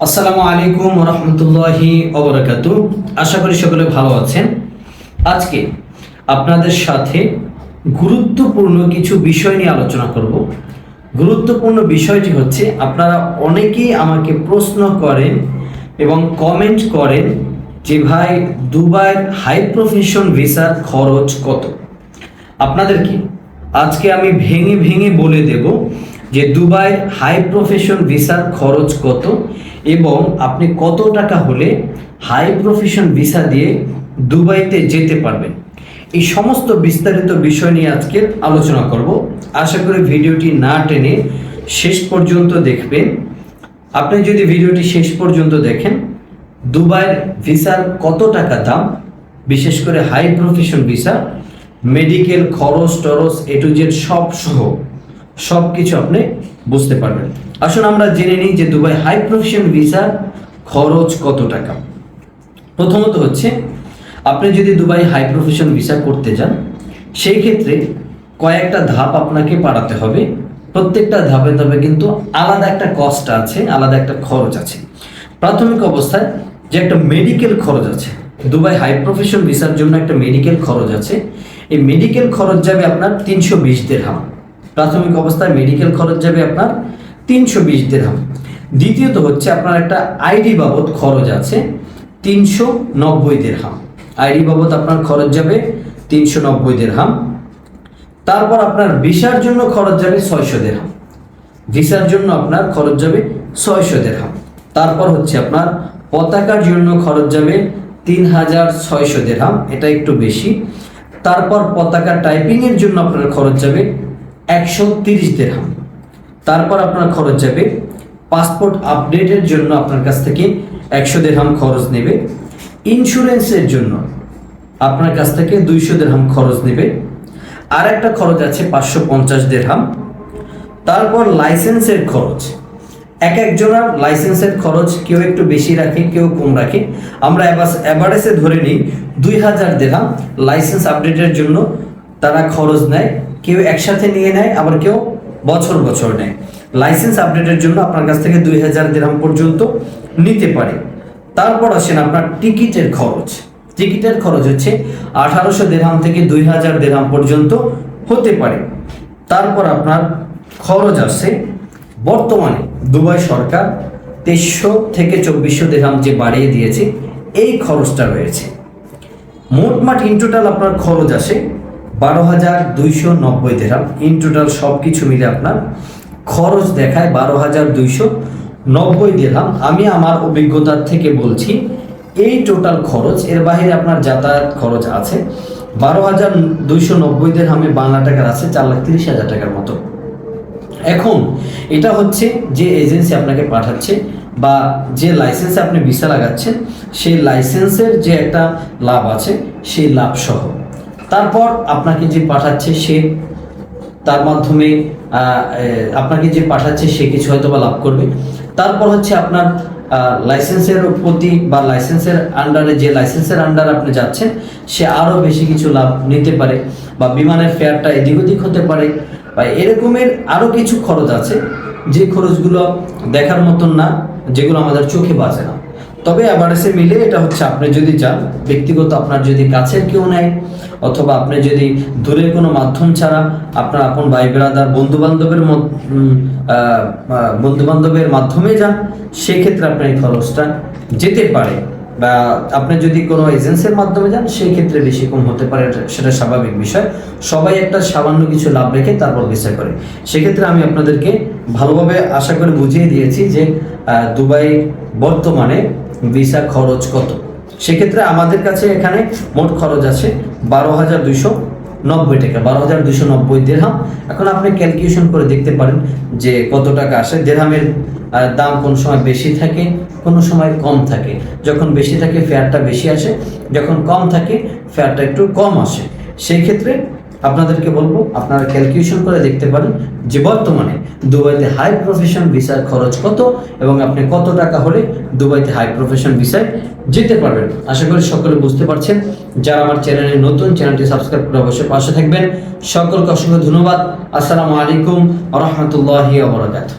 আসসালামু আলাইকুম রহমতুল্লাহি অবরাকাতু আশা করি সকলে ভালো আছেন। আজকে আপনাদের সাথে গুরুত্বপূর্ণ কিছু বিষয় নিয়ে আলোচনা করব। গুরুত্বপূর্ণ বিষয়টি হচ্ছে, আপনারা অনেকেই আমাকে প্রশ্ন করেন এবং কমেন্ট করেন যে, ভাই, দুবাইয়ের হাই প্রফেশন ভিসার খরচ কত? আপনাদেরকে আজকে আমি ভেঙে ভেঙে বলে দেব যে দুবাইয়ের হাই প্রফেশন ভিসার খরচ কত এবং আপনি কত টাকা হলে হাই প্রফেশন ভিসা দিয়ে দুবাইতে যেতে পারবেন? এই সমস্ত বিস্তারিত বিষয় নিয়ে আজকে আলোচনা করব। আশা করি ভিডিওটি না টেনে শেষ পর্যন্ত দেখবেন। আপনি যদি ভিডিওটি শেষ পর্যন্ত দেখেন, দুবাইয়ের ভিসার কত টাকা দাম? বিশেষ করে হাই প্রফেশন ভিসা, মেডিকেল খরচ টরচ, এ টু জেড সব সহ। সব কিছু আপনি বুঝতে পারবেন। আসুন আমরা জেনে নিই যে দুবাই হাই প্রফেশন ভিসার খরচ কত টাকা। প্রথমত হচ্ছে, আপনি যদি দুবাই হাই প্রফেশন ভিসা করতে যান, সেই ক্ষেত্রে কয়েকটা ধাপ আপনাকে পাড়াতে হবে। প্রত্যেকটা ধাপে ধাপে কিন্তু আলাদা একটা কস্ট আছে, আলাদা একটা খরচ আছে। প্রাথমিক অবস্থায় যে একটা মেডিকেল খরচ আছে, দুবাই হাই প্রফেশন ভিসার জন্য একটা মেডিকেল খরচ আছে। এই মেডিকেল খরচ যাবে আপনার তিনশো বিশ দেড়হাম। প্রাথমিক অবস্থায় মেডিকেল খরচ যাবে আপনার তিনশো বিশ দেড়হাম দ্বিতীয়ত হচ্ছে আপনার একটা আইডি বাবদ খরচ আছে তিনশো নব্বই দেড়হাম আইডি বাবদ আপনার খরচ যাবে তিনশো নব্বই দেড়হাম তারপর আপনার ভিসার জন্য খরচ যাবে ছয়শো দেড়হাম ভিসার জন্য আপনার খরচ যাবে ছয়শো দেড়হাম তারপর হচ্ছে আপনার পতাকার জন্য খরচ যাবে তিন হাজার ছয়শো দেড়হাম এটা একটু বেশি। তারপর পতাকা টাইপিংয়ের জন্য আপনার খরচ যাবে একশো তিরিশ দেড়হাম তারপর আপনার খরচ যাবে পাসপোর্ট আপডেটের জন্য আপনার কাছ থেকে একশো দেড়হাম খরচ নেবে। ইন্স্যুরেন্সের জন্য আপনার কাছ থেকে দুইশো দেড়হাম খরচ নেবে। আর একটা খরচ আছে পাঁচশো পঞ্চাশ দেড়হাম তারপর লাইসেন্সের খরচ। এক একজনের লাইসেন্সের খরচ কেউ একটু বেশি রাখে, কেউ কম রাখে। আমরা অ্যাভারেজে ধরে নিই দুই হাজার দেড়হাম লাইসেন্স আপডেটের জন্য তারা খরচ নেয় কেউ একসাথে নিয়ে নেয়, আবার কেউ বছর বছর নেয়। লাইসেন্স আপডেটের জন্য আপনার কাছ থেকে দুই হাজার দেড়হাম পর্যন্ত নিতে পারে। তারপর আসেন আপনার টিকিটের খরচ। টিকিটের খরচ হচ্ছে আঠারোশো দেড়হাম থেকে দুই হাজার দেড়হাম পর্যন্ত হতে পারে। তারপর আপনার খরচ আসে বর্তমানে দুবাই সরকার তেইশশো থেকে চব্বিশশো দেড়হাম যে বাড়িয়ে দিয়েছে, এই খরচটা রয়েছে। মোটমাট ইন টোটাল আপনার খরচ আসে বারো হাজার দুইশো নব্বই দেড়হাম ইন টোটাল সব কিছু মিলে আপনার খরচ দেখায় বারো হাজার দুইশো নব্বই দেড়হাম আমি আমার অভিজ্ঞতার থেকে বলছি, এই টোটাল খরচ, এর বাইরে আপনার যাতায়াত খরচ আছে, বারো হাজার দুইশো নব্বই দেড়হামে বাংলা টাকার আছে চার লাখ তিরিশ হাজার টাকার মতো। এখন, এটা হচ্ছে যে এজেন্সি আপনাকে পাঠাচ্ছে বা যে লাইসেন্সে আপনি ভিসা লাগাচ্ছেন, সেই লাইসেন্সের যে একটা লাভ আছে, সেই লাভ সহ তারপর আপনাকে যে পাঠাচ্ছে সে, তার মাধ্যমে আপনাকে যে পাঠাচ্ছে সে কিছু হয়তো বা লাভ করবে। তারপর হচ্ছে আপনার লাইসেন্সের প্রতি বা লাইসেন্সের আন্ডারে যে লাইসেন্সের আন্ডার আপনি যাচ্ছেন, সে আরও বেশি কিছু লাভ নিতে পারে বা বিমানের ফেয়ারটা এদিক ওদিক হতে পারে বা এরকমের আরও কিছু খরচ আছে। যে খরচগুলো দেখার মতন না, যেগুলো আমাদের চোখে বাজে না। তবে অ্যাভারেজে মিলে এটা হচ্ছে আপনি যদি যান, ব্যক্তিগত আপনার যদি কাছের কেউ নেয় অথবা আপনি যদি দূরের কোনো মাধ্যম ছাড়া আপনার আপন ভাই বেড়াদার বন্ধু বান্ধবের বন্ধু বান্ধবের মাধ্যমে যান, সেক্ষেত্রে আপনার এই খরচটা যেতে পারে। বা আপনি যদি কোনো এজেন্সির মাধ্যমে যান সেই ক্ষেত্রে বেশি কম হতে পারে সেটা স্বাভাবিক বিষয়। সবাই একটা সামান্য কিছু লাভ রেখে তারপর বিচার করে। সেক্ষেত্রে আমি আপনাদেরকে ভালোভাবে আশা করে বুঝিয়ে দিয়েছি যে দুবাই বর্তমানে ভিসা খরচ কত। সেক্ষেত্রে আমাদের কাছে এখানে মোট খরচ আছে বারো হাজার দুইশো নব্বই টাকা, বারো হাজার দুইশো নব্বই দেড়হাম এখন আপনি ক্যালকুলেশন করে দেখতে পারেন যে কত টাকা আসে। দেড়হামের দাম কোন সময় বেশি থাকে, কোনো সময় কম থাকে। যখন বেশি থাকে ফেয়ারটা বেশি আসে। যখন কম থাকে ফেয়ারটা একটু কম আসে। সেই ক্ষেত্রে আপনাদেরকে বলব, আপনারা ক্যালকুলেশন করে দেখতে পারেন যে বর্তমানে দুবাইতে হাই প্রফেশন ভিসার খরচ কত এবং আপনি কত টাকা হলে দুবাইতে হাই প্রফেশন ভিসায় যেতে পারবেন। আশা করি সকলে বুঝতে পারছেন। যারা আমার চ্যানেলে নতুন, চ্যানেলটি সাবস্ক্রাইব করে অবশ্যই পাশে থাকবেন। সকলকে অসংখ্য ধন্যবাদ। আসসালামু আলাইকুম রহমতুল্লাহ আবরাকাতুহ